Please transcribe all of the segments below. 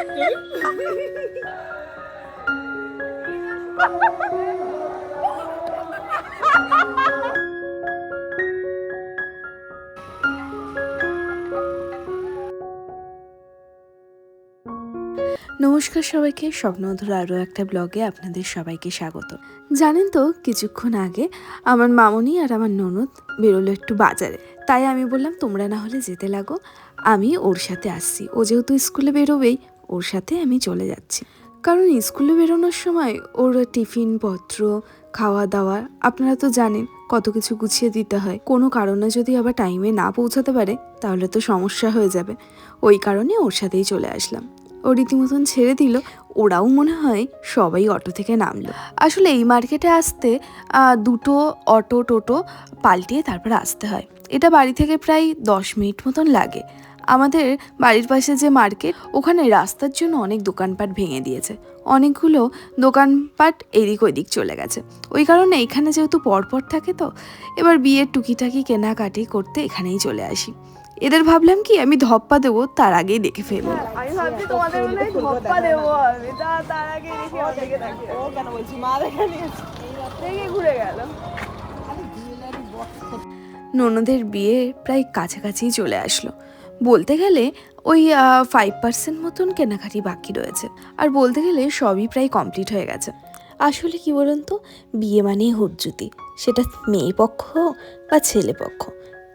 নমস্কার সবাইকে, স্বপ্নধর আরও একটা ব্লগে আপনাদের সবাইকে স্বাগত। জানেন তো, কিছুক্ষণ আগে আমার মামনি আর আমার ননদ বেরোলো একটু বাজারে। তাই আমি বললাম, তোমরা না হলে যেতে লাগো। আমি ওর সাথে আসছি। ও যেহেতু স্কুলে বেরোবেই ওর সাথে আমি চলে যাচ্ছি। কারণ স্কুলে বেরোনোর সময় ওর টিফিন পত্র খাওয়া দাওয়া আপনারা তো জানেন কত কিছু গুছিয়ে দিতে হয়। কোনো কারণে যদি আবার টাইমে না পৌঁছাতে পারে, তাহলে তো সমস্যা হয়ে যাবে। ওই কারণে ওর সাথেই চলে আসলাম। ও রীতিমতন ছেড়ে দিল, ওরাও মনে হয় সবাই অটো থেকে নামলো। আসলে এই মার্কেটে আসতে দুটো অটো টোটো পাল্টিয়ে তারপর আসতে হয়। এটা বাড়ি থেকে প্রায় দশ মিনিট মতন লাগে। আমাদের বাড়ির পাশে যে মার্কেট ওখানে রাস্তার জন্য অনেক দোকানপাট ভেঙে দিয়েছে। অনেকগুলো দোকানপাট এদিক ওদিক চলে গেছে। ওই কারণে এখানে যেহেতু পরপর থাকে তো এবার বিয়ের টুকিটাকি কেনাকাটি করতে এখানেই চলে আসি। এদের ভাবলাম কি আমি ধপ্পা দেবো তার আগেই দেখে ফেলব। আমি ভাবছি তোমাদের ধপ্পা দেবো। আমি তার আগে দেখি ওদিকে তাকিয়ে ও কেন বলছি? মা দেখে ঘুরে গেল। ননদের বিয়ে প্রায় কাছাকাছি চলে আসলো। বলতে গেলে ওই ফাইভ পার্সেন্ট মতন কেনাকাটি বাকি রয়েছে। আর বলতে গেলে সবই প্রায় কমপ্লিট হয়ে গেছে। আসলে কি বলুন তো, বিয়ে মানেই হুজ্জুতি সেটা মেয়ে পক্ষ বা ছেলে পক্ষ।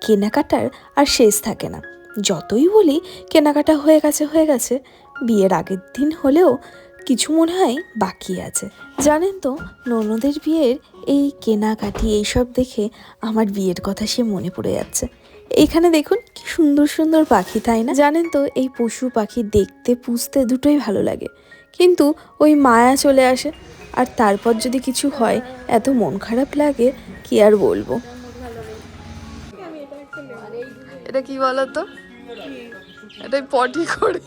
কেনাকাটার আর শেষ থাকে না। যতই বলি কেনাকাটা হয়ে গেছে হয়ে গেছে, বিয়ের আগের দিন হলেও কিছু মনে হয় বাকি আছে। জানেন তো, ননদের বিয়ের এই কেনাকাটি, এইসব দেখে আমার বিয়ের কথা সে মনে পড়ে যাচ্ছে। এইখানে দেখুন কি সুন্দর সুন্দর পাখি তাই না? জানেন তো এই পশু পাখি দেখতে পুষতে দুটোই ভালো লাগে। কিন্তু ওই মায়া চলে আসে আর তারপর যদি কিছু হয় এত মন খারাপ লাগে কি আর বলব? এটা কি বলতো? এটা পটি করে।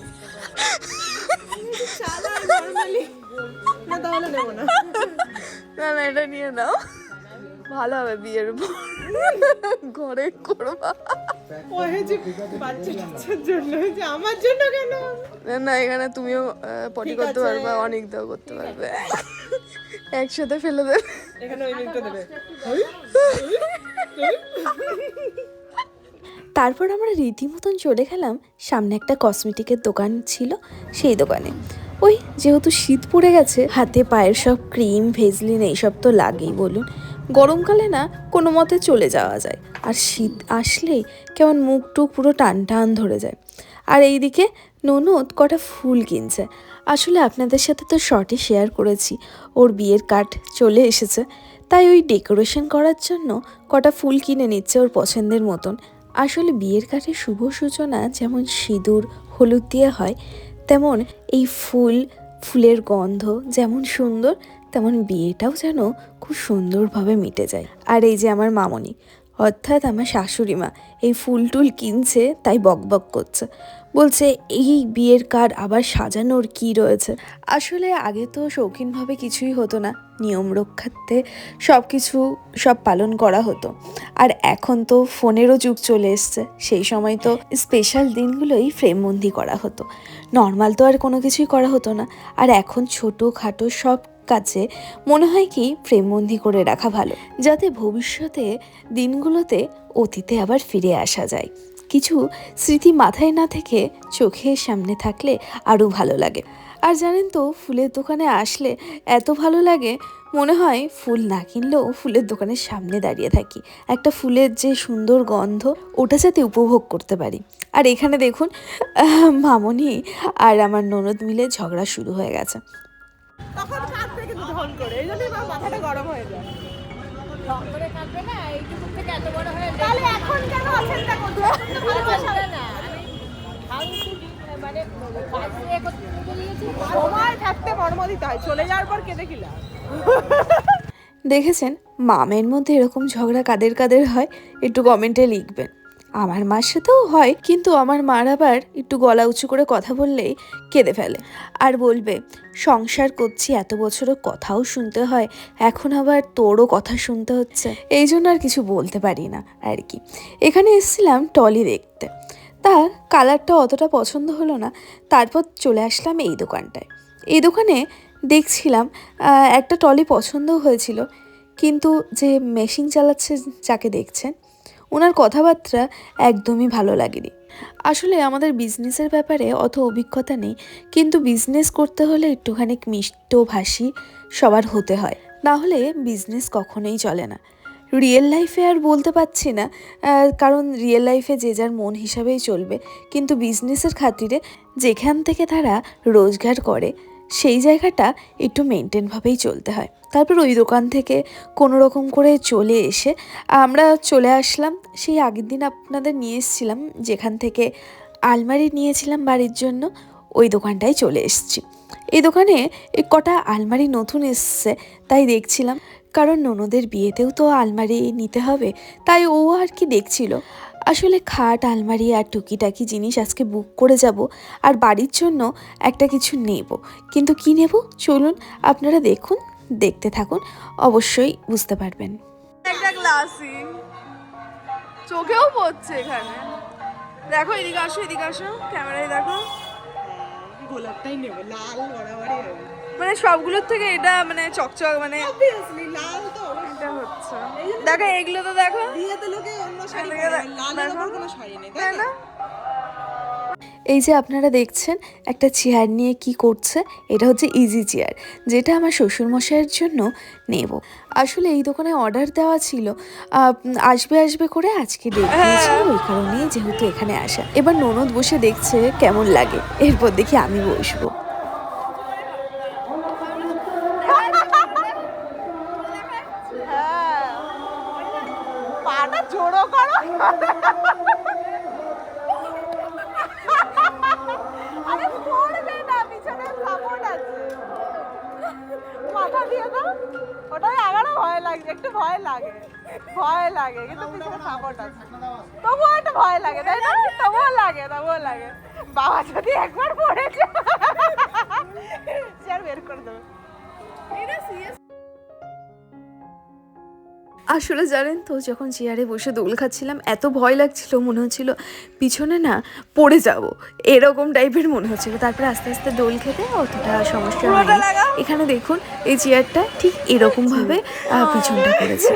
না এটা নিয়ে নাও। ভালো হবে বিয়ের পর। ঘরে করবা। বাচ্চা টাচ্চার জন্য হয়েছে আমার জন্য কেন? না না এখানে তুমিও পটি করতে। পারবে অনেক দাও করতে পারবে। একসাথে ফেলে দেবে। এখানে ওই দেবে। তারপর আমরা রীতিমতন চলে গেলাম সামনে একটা কসমেটিকের দোকান ছিল সেই দোকানে। ওই যেহেতু শীত পড়ে গেছে হাতে পায়ের সব ক্রিম ভেজলিন এইসব তো লাগেই বলুন। গরমকালে না কোনো মতে চলে যাওয়া যায়। আর শীত আসলেই কেমন মুখ টুক পুরো টান টান ধরে যায়। আর এইদিকে ননদ কটা ফুল কিনছে। আসলে আপনাদের সাথে তো শর্টে শেয়ার করেছি। ওর বিয়ের কাঠ চলে এসেছে। তাই ওই ডেকোরেশন করার জন্য কটা ফুল কিনে নিচ্ছে ওর পছন্দের মতন। আসলে বিয়ের কাঠে শুভ সূচনা যেমন সিঁদুর, হলুদ দিয়ে হয়, তেমন এই ফুল, ফুলের গন্ধ যেমন সুন্দর তেমন বিয়েটাও যেন খুব সুন্দরভাবে মিটে যায়। আর এই যে আমার মামনি, অর্থাৎ আমার শাশুড়ি মা, এই ফুল টুল কিনছে, তাই বকবক করছে। বলছে, এই বিয়ের কার্ড আবার সাজানোর কি রয়েছে? আসলে আগে তো শৌখিনভাবে কিছুই হতো না। নিয়ম রক্ষার্থে সব কিছু সব পালন করা হতো। আর এখন তো ফোনেরও যুগ চলে এসছে। সেই সময় তো স্পেশাল দিনগুলোই ফ্রেমবন্দি করা হতো। নর্মাল তো আর কোনো কিছুই করা হতো না। আর এখন ছোটো খাটো সব কাছে মনে হয় কি ফ্রেমবন্দি করে রাখা ভালো। যাতে ভবিষ্যতে দিনগুলোতে অতীতে আবার ফিরে আসা যায়। কিছু স্মৃতি মাথায় না থেকে চোখের সামনে থাকলে আরও ভালো লাগে। আর জানেন তো, ফুলের দোকানে আসলে এত ভালো লাগে, মনে হয় ফুল না কিনলেও ফুলের দোকানের সামনে দাঁড়িয়ে থাকি। একটা ফুলের যে সুন্দর গন্ধ, ওটা যাতে উপভোগ করতে পারি। আর এখানে দেখুন মামনি আর আমার ননদ মিলে ঝগড়া শুরু হয়ে গেছে। ধন করে এই জন্যই আমার মাথাটা গরম হয়ে যায়। ঢং করে না এইটুকু থেকে এত বড় হয়ে তাহলে এখন কেন না মানে সময় থাকতে কর্ম দিতে হয় চলে যাওয়ার পর কেঁদে কি দেখেছেন মামের মধ্যে এরকম ঝগড়া কাদের কাদের হয় একটু কমেন্টে লিখবেন। আমার মার সাথেও হয়, কিন্তু আমার মার আবার একটু গলা উঁচু করে কথা বললেই কেঁদে ফেলে। আর বলবে, সংসার করছি, এত বছরও কথাও শুনতে হয়, এখন আবার তোরও কথা শুনতে হচ্ছে। এই জন্য আর কিছু বলতে পারি না, আর কি। এখানে এসেছিলাম টলি দেখতে। তার কালারটা অতটা পছন্দ হলো না, তারপর চলে আসলাম এই দোকানটায়। এই দোকানে দেখছিলাম একটা টলি পছন্দ হয়েছিল, কিন্তু যে মেশিন চালাচ্ছে যাকে দেখছেন ওনার কথাবার্তা একদমই ভালো লাগেনি। আসলে আমাদের বিজনেসের ব্যাপারে অত অভিজ্ঞতা নেই, কিন্তু বিজনেস করতে হলে একটুখানি মিষ্টভাষী সবার হতে হয়। না হলে বিজনেস কখনোই চলে না। রিয়েল লাইফে আর বলতে পারছি না কারণ রিয়েল লাইফে যে যার মন হিসাবেই চলবে, কিন্তু বিজনেসের খাতিরে যেখান থেকে তারা রোজগার করে সেই জায়গাটা একটু মেনটেনভাবেই চলতে হয়। তারপর ওই দোকান থেকে কোনো রকম করে চলে এসে আমরা চলে আসলাম। সেই আগের দিন আপনাদের নিয়ে এসেছিলাম, যেখান থেকে আলমারি নিয়েছিলাম বাড়ির জন্য, ওই দোকানটায় চলে এসেছি। এই দোকানে কটা আলমারি নতুন এসছে, তাই দেখছিলাম। কারণ ননদের বিয়েতেও তো আলমারি নিতে হবে, তাই ও আর কি দেখছিল। আসলে খাট আলমারি আর টুকিটাকি জিনিস আজকে বুক করে যাব আর বাড়ির জন্য একটা কিছু নেব। কিন্তু কি নেব? চলুন আপনারা দেখুন দেখতে থাকুন অবশ্যই বুঝতে পারবেন। একটা গ্লাসই চোখেও পড়ছে এখানে। দেখো এদিকে আসো এদিকে আসো। ক্যামেরায় দেখো। গোলাপটাই নেব লাল বরাবরই হবে। মানে সবগুলোর থেকে এটা মানে চকচক মানে এটা হচ্ছে। দেখো এগুলো তো দেখো। লোকে অন্য শাড়ি এদিকে পরে, দেখ- লালের দেখো। ওপর কোনো শাড়ি নেই তাই তাই না না? এই যে আপনারা দেখছেন একটা চেয়ার নিয়ে কি করছে এটা হচ্ছে ইজি চেয়ার যেটা আমার শ্বশুরমশাইয়ের জন্য নেব। আসলে এই দোকানে অর্ডার দেওয়া ছিল আসবে আসবে করে আজকে দিয়েছিল ওই কারণেই যেহেতু এখানে আসা। এবার ননদ বসে দেখছে কেমন লাগে এরপর দেখি আমি বসবো। লাগে কিন্তু পিছনে সাপোর্ট আছে। তবুও একটু ভয় লাগে তাই না? তবুও লাগে তবুও লাগে। বাবা যদি একবার চেয়ার বের করে দেবে। আসলে জানেন তো যখন চেয়ারে বসে দোল খাচ্ছিলাম এত ভয় লাগছিল মনে হচ্ছিল পিছনে না পড়ে যাব এরকম টাইপের মনে হচ্ছিল। তারপরে আস্তে আস্তে দোল খেতে অতটা সমস্যা হয়নি। এখানে দেখুন এই চেয়ারটা ঠিক এরকমভাবে পিছনটা করেছে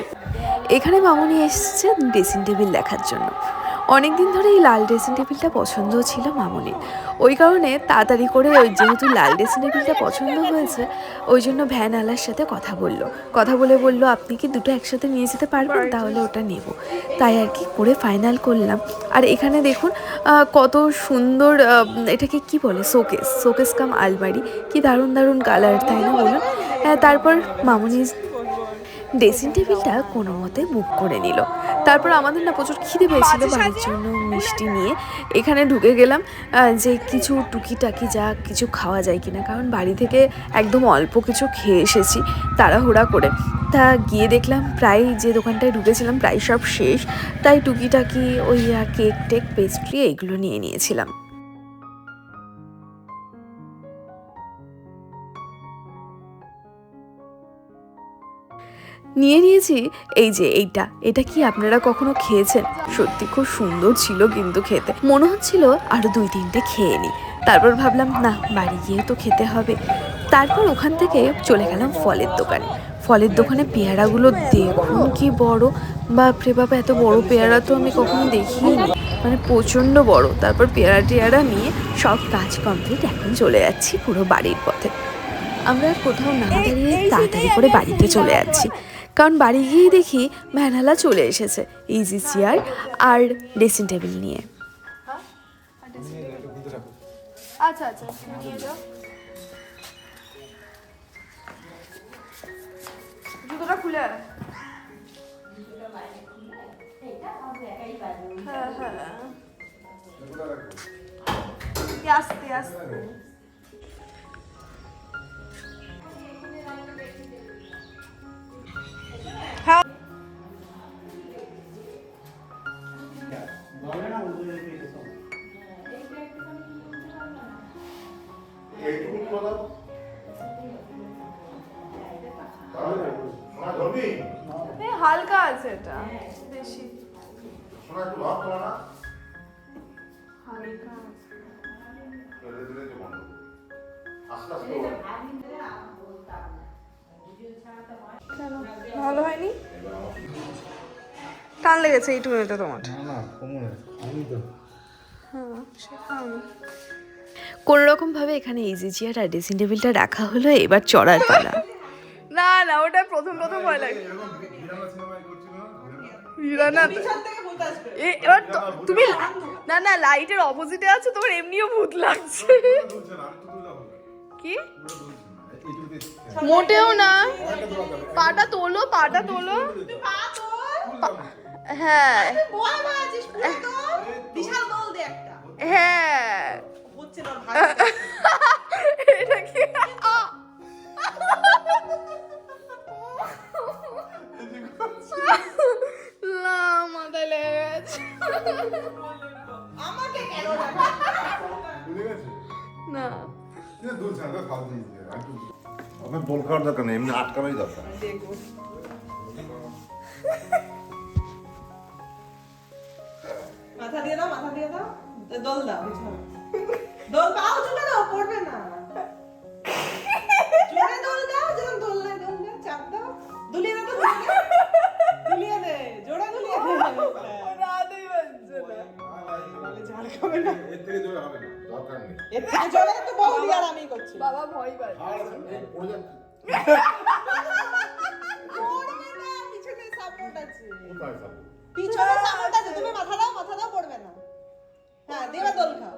এখানে মামুনি এসেছে ড্রেসিং টেবিল দেখার জন্য। অনেক দিন ধরে এই লাল ড্রেসিং টেবিলটা পছন্দ ছিল মামুনির। ওই কারণে তাড়াতাড়ি করে ওই যেহেতু লাল ড্রেসিং টেবিলটা পছন্দ হয়েছে, ওই জন্য ভ্যানওয়ালার সাথে কথা বলল। কথা বলে বলল, আপনি কি দুটো একসাথে নিয়ে যেতে পারবেন? তাহলে ওটা নেব। তাই আর কি করে ফাইনাল করলাম। আর এখানে দেখুন কত সুন্দর এটাকে কি বলে? শোকেস শোকেস কাম আলমারি। কি দারুণ দারুণ কালার তাই না বলুন? হ্যাঁ তারপর মামুনি ড্রেসিং টেবিলটা কোনো মতে বুক করে নিল। তারপর আমাদের না প্রচুর খিদে পেয়েছিল বাড়ির জন্য মিষ্টি নিয়ে। এখানে ঢুকে গেলাম যে কিছু টুকিটাকি যা কিছু খাওয়া যায় কিনা। কারণ বাড়ি থেকে একদম অল্প কিছু খেয়ে এসেছি তাড়াহুড়া করে। তা গিয়ে দেখলাম প্রায় যে দোকানটায় ঢুকেছিলাম প্রায় সব শেষ। তাই টুকিটাকি ওই কেক টেক পেস্ট্রি এইগুলো নিয়ে নিয়েছিলাম। নিয়ে নিয়েছি। এই যে এইটা, এটা কি আপনারা কখনো খেয়েছেন? সত্যি খুব সুন্দর ছিল কিন্তু খেতে। মনে হচ্ছিল আরও দুই তিনটে খেয়ে নিই। তারপর ভাবলাম, না, বাড়ি গিয়ে তো খেতে হবে। তারপর ওখান থেকে চলে গেলাম ফলের দোকানে। ফলের দোকানে পেয়ারাগুলো দেখুন কি বড়। বাপরে বাবা এত বড় পেয়ারা তো আমি কখনো দেখিনি। মানে প্রচণ্ড বড়। তারপর পেয়ারা টেয়ারা নিয়ে সব কাজ কমপ্লিট এখন চলে যাচ্ছি পুরো বাড়ির পথে। আমরা কোথাও না দাঁড়িয়ে তাড়াতাড়ি করে বাড়িতে চলে যাচ্ছি। কারণ বাড়ি গিয়েই দেখি ভ্যানালা চলে এসেছে ইজি চেয়ার আর ড্রেসিং টেবিল নিয়ে। আচ্ছা আচ্ছা খুলে। হ্যাঁ হ্যাঁ। আস্তে আস্তে। সোনা ধরবি হালকা আছে এটা। বেশি। সোনা একটু ভাব তোমার না? কেন? ভালো হয়নি? টান লেগেছে এই টুনেতে তোমার। হ্যাঁ সে কারণে কোনো রকম ভাবে এখানে ইজি চেয়ার আর ড্রেসিং টেবিলটা রাখা হলো এবার চড়ার পালা। না না ওটা প্রথম প্রথম ভয় লাগে। এবার তুমি না না লাইটের অপোজিটে আছো তোমার এমনিও ভূত লাগছে। কি? মোটেও না। পাটা তোলো পাটা তোলো। হ্যাঁ। হ্যাঁ। এটা কি? না মাথায় লেগে গেছে। আমাকে কেন না? আপনার দোল খাওয়ার দরকার নেই এমনি আটকানোই দরকার। মাথা দিয়ে দাও মাথা দিয়ে দাও। দোল দাও দোল পাও চলে দাও পড়বে না। এর থেকে তো বহু আর আমি করছি। বাবা ভয় পায়। পড়বে না পিছনে সাপোর্ট আছে। পিছনে সাপোর্ট আছে তুমি মাথা দাও মাথা দাও পড়বে না। হ্যাঁ দেবা দোল খাও।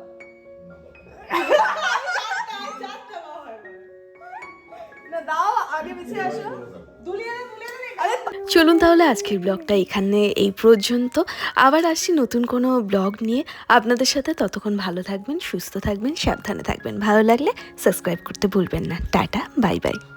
না দাও আগে পিছিয়ে আসো। দুলিয়ে চলুন তাহলে আজকের ব্লগটা এখানে এই পর্যন্ত। আবার আসছি নতুন কোনো ব্লগ নিয়ে। আপনাদের সাথে ততক্ষণ ভালো থাকবেন, সুস্থ থাকবেন, সাবধানে থাকবেন। ভালো লাগলে সাবস্ক্রাইব করতে ভুলবেন না। Tata, bye bye.